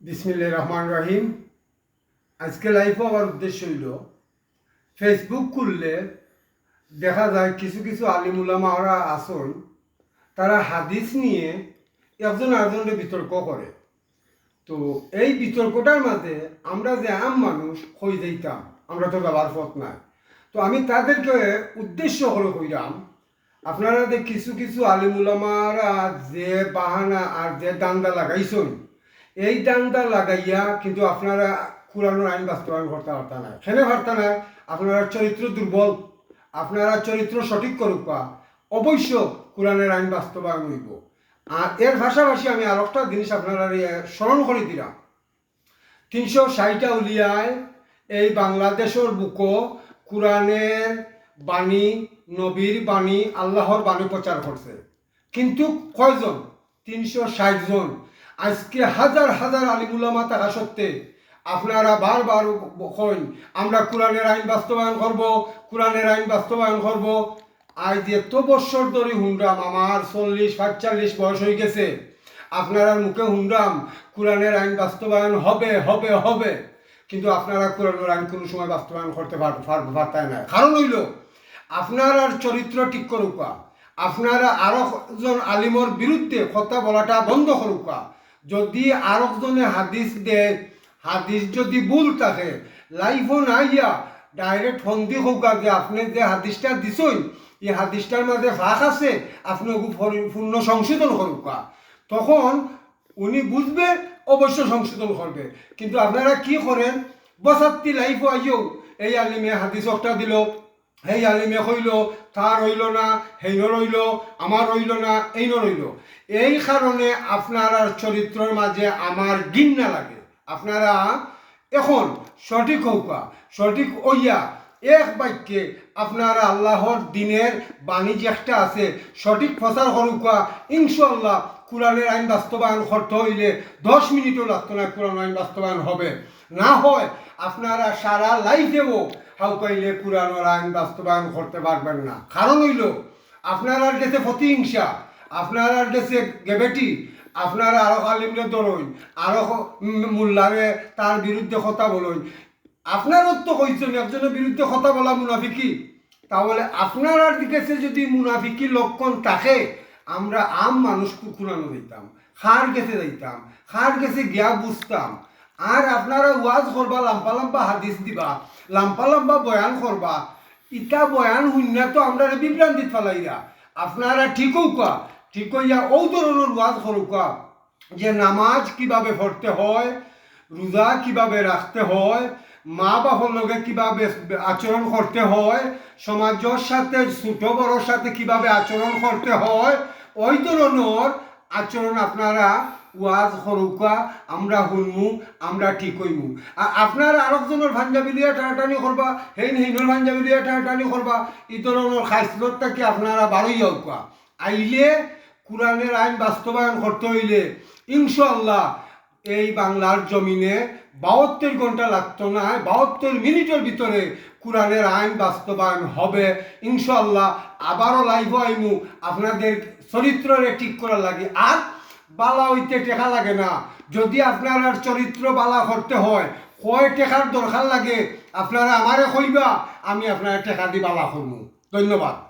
বিসমিল্লা রহমান রহিম। আজকে লাইফ হওয়ার উদ্দেশ্য হইল ফেসবুক খুললে দেখা যায় কিছু কিছু আলিমুলামারা আসন, তারা হাদিস নিয়ে একজন আরেকজনের বিতর্ক করে। তো এই বিতর্কটার মাঝে আমরা যে আম মানুষ হয়ে যাইতাম আমরা তো ব্যবহার পথ নাই। তো আমি তাদেরকে উদ্দেশ্য করে কইরাম, আপনারা যে কিছু কিছু আলিমুলামারা যে বাহানা আর যে দান্দা লাগাইছেন এই দান্দা লাগাইয়া কিন্তু আপনারা কোরআনের আইন বাস্তবায়ন করতে পারতা না। কেন পারতা না? আপনারা চরিত্র দুর্বল, আপনারা চরিত্র সঠিক করুক অবশ্য কোরআনের আইন বাস্তবায়ন হইব। আর এর পাশাপাশি আমি আর একটা জিনিস আপনারা স্মরণ করে দিলাম। তিনশো ষাটটা উলিয়ায় এই বাংলাদেশের বুকো কোরআনের বাণী, নবীর বাণী, আল্লাহর বাণী প্রচার করছে। কিন্তু কয়জন? তিনশো ষাট জন। আজকে হাজার হাজার আলিমুলামা থাকা সত্ত্বে আপনারা বারবার কইন, আমরা কোরআনের আইন বাস্তবায়ন করব, কোরআনের আইন বাস্তবায়ন করব। আজ এত বৎসর ধরে হুন্ডাম আমার চল্লিশ, সাতচল্লিশ বয়স হয়ে গেছে। আপনারা মুখে হুন্ডাম কোরআনের আইন বাস্তবায়ন হবে হবে হবে। কিন্তু আপনারা কোরআনের আইন কোনো সময় বাস্তবায়ন করতে পারতায় না। কারণ হইল, আপনার আর চরিত্র ঠিক করুকা আপনারা আরও জন আলিমর বিরুদ্ধে কথা বলাটা বন্ধ করুকা যদি আরও জনে হাদিস দে, হাদিস যদি ভুল থাকে লাইফও না ইয়া ডাইরেক্ট ফন্দি হোকা যে আপনি যে হাদিসটা দিছই, এই হাদিসটার মাঝে ফাঁক আছে, আপনি পূর্ণ সংশোধন করুকা তখন উনি বুঝবে অবশ্য সংশোধন করবে কিন্তু আপনারা কি করেন? বসাত্তি লাইফ আইও, এই আলিমে হাদিস একটা দিল। সেই আলিমে হইল, তার হইল না হেইন রইল, আমার রইল না, এই রইল। এই কারণে আপনার চরিত্রের মাঝে আমার গিন্না লাগে। আপনারা এখন সঠিক হৌকা সঠিক ওইয়া এক বাক্যে আপনারা আল্লাহর দিনের বাণী একটা আছে, সঠিক প্রচার করুকা ইনশাল্লাহ কোরআনের আইন বাস্তবায়ন করতে হইলে দশ মিনিটও লাগতো না, কোরআন আইন বাস্তবায়ন হবে। না হয় আপনারা সারা লাইফেও হাউকাইলে কোরআনের আইন বাস্তবায়ন করতে পারবেন না। কারণ হইল, আপনার আর গেছে প্রতিহিংসা, আপনার আর গেছে গেবেটি, আপনারা আরও আলিমরে ধরুন আরও মোল্লারে তার বিরুদ্ধে কথা বলুন আপনারও তো কইছেন, একজনের বিরুদ্ধে কথা বলা মুনাফিকি তাহলে আপনার আর দিকেছে যদি মুনাফিকি লক্ষণ থাকে, আমরা আম মানুষ কুকুরানো দিতাম, খার গেছে যাইতাম খার গেছে গিয়া বুঝতাম। আর আপনারা ওয়াজ করবা, লাম্পা লাম্পা হাদিস দিবা, লাম্পা লাম্পা বয়ান করবা। ইটা বয়ান শূন্য তো আমরা বিভ্রান্তিত ফেলাইরা আপনারা ঠিক হৌকা ঠিক হইয়া ও ধরনের ওয়াজ করুকা যে নামাজ কীভাবে পড়তে হয় রোজা কীভাবে রাখতে হয়, মা বাবার লগে কীভাবে আচরণ করতে হয় সমাজের সাথে, ছোট বড়োর সাথে কীভাবে আচরণ করতে হয় ওই ধরনের আচরণ আপনারা ওয়াজ হরুকা আমরা শুনমু, আমরা ঠিক হইমু আর আপনার আরেকজনের ভাঞ্জাবি লিয়া টানাটানি করবা হেন হেইনের ভাঞ্জাবি লিয়া টানাটানি করবা এই ধরনের খাইসলতটা কি আপনারা বারোই হোকা আইলে কোরআনের আইন বাস্তবায়ন করতে হইলে ইনশাল্লাহ এই বাংলার জমিনে বাহাত্তর ঘণ্টা লাগতো না বাহাত্তর মিনিটের ভিতরে কোরআনের আইন বাস্তবায়ন হবে। ইনশাল্লাহ আবারও লাইভ আইমু। আপনাদের চরিত্ররে ঠিক করা লাগে। আর বালা হইতে টেকা লাগে না। যদি আপনার চরিত্র বালা করতে হয়, কয় টেকার দরকার লাগে? আপনারা আমারে কইবা, আমি আপনার টেকা দি বালা করব ধন্যবাদ।